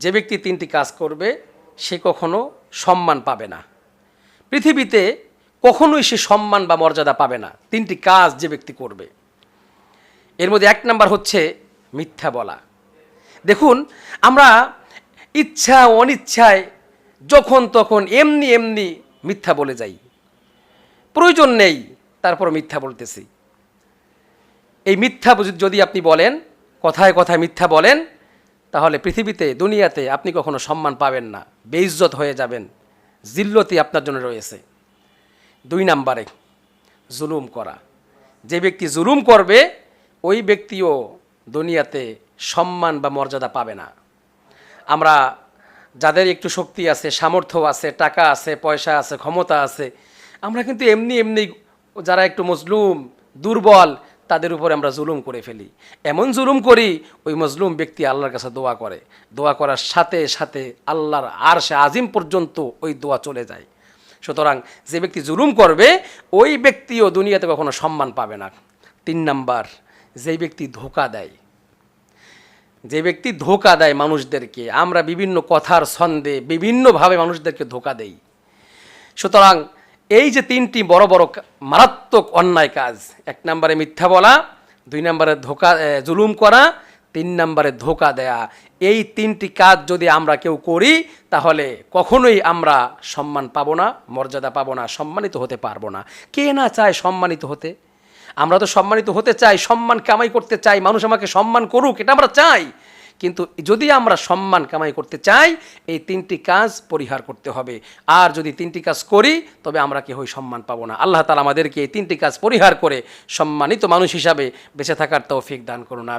যে ব্যক্তি তিনটি কাজ করবে, সে কখনো সম্মান পাবে না। পৃথিবীতে কখনোই সে সম্মান বা মর্যাদা পাবে না। তিনটি কাজ যে ব্যক্তি করবে। এর মধ্যে এক নাম্বার হচ্ছে মিথ্যা বলা। দেখুন, আমরা ইচ্ছা অনিচ্ছায় যখন তখন এমনি এমনি মিথ্যা বলে যাই। প্রয়োজন নেই, তারপর মিথ্যা বলতেছি। এই মিথ্যা যদি আপনি বলেন, কথায় কথায় মিথ্যা বলেন তাহলে পৃথিবীতে, দুনিয়াতে আপনি কখনো সম্মান পাবেন না। বেইজ্জত হয়ে যাবেন। জিল্লতি আপনার জন্য রয়েছে। দুই নাম্বারে, জুলুম করা। যে ব্যক্তি জুলুম করবে, ওই ব্যক্তিও দুনিয়াতে সম্মান বা মর্যাদা পাবে না। আমরা যাদের একটু শক্তি আছে, সামর্থ্য আছে, টাকা আছে, পয়সা আছে, ক্ষমতা আছে, আমরা কিন্তু এমনি এমনি যারা একটু মজলুম, দুর্বল তাদের উপরে আমরা জুলুম করে ফেলি। এমন জুলুম করি, ওই মজলুম ব্যক্তি আল্লাহর কাছে দোয়া করে। দোয়া করার সাথে সাথে আল্লাহর আর সে আজিম পর্যন্ত ওই দোয়া চলে যায়। সুতরাং যে ব্যক্তি জুলুম করবে, ওই ব্যক্তিও দুনিয়াতে কখনো সম্মান পাবে না। তিন নাম্বার যেই ব্যক্তি ধোকা দেয়। যে ব্যক্তি ধোকা দেয় মানুষদেরকে, আমরা বিভিন্ন কথার ছন্দে বিভিন্নভাবে মানুষদেরকে ধোকা দেই। সুতরাং এই যে তিনটি বড় বড় মারাত্মক অন্যায় কাজ, এক নম্বরে মিথ্যা বলা, দুই নম্বরে ধোকা জুলুম করা, তিন নম্বরে ধোকা দেয়া। এই তিনটি কাজ যদি আমরা কেউ করি, তাহলে কখনোই আমরা সম্মান পাবো না, মর্যাদা পাবো না, সম্মানিত হতে পারব না। কে না চায় সম্মানিত হতে? আমরা তো সম্মানিত হতে চাই, সম্মান কামাই করতে চাই, মানুষ আমাকে সম্মান করুক, এটা আমরা চাই। কিন্তু যদি আমরা সম্মান কামাই করতে চাই, এই তিনটি কাজ পরিহার করতে হবে। আর যদি তিনটি কাজ করি, তবে আমরা কেউই সম্মান পাবো না। আল্লাহ তালা আমাদেরকে এই তিনটি কাজ পরিহার করে সম্মানিত মানুষ হিসাবে বেঁচে থাকার তৌফিক দান করুন আমি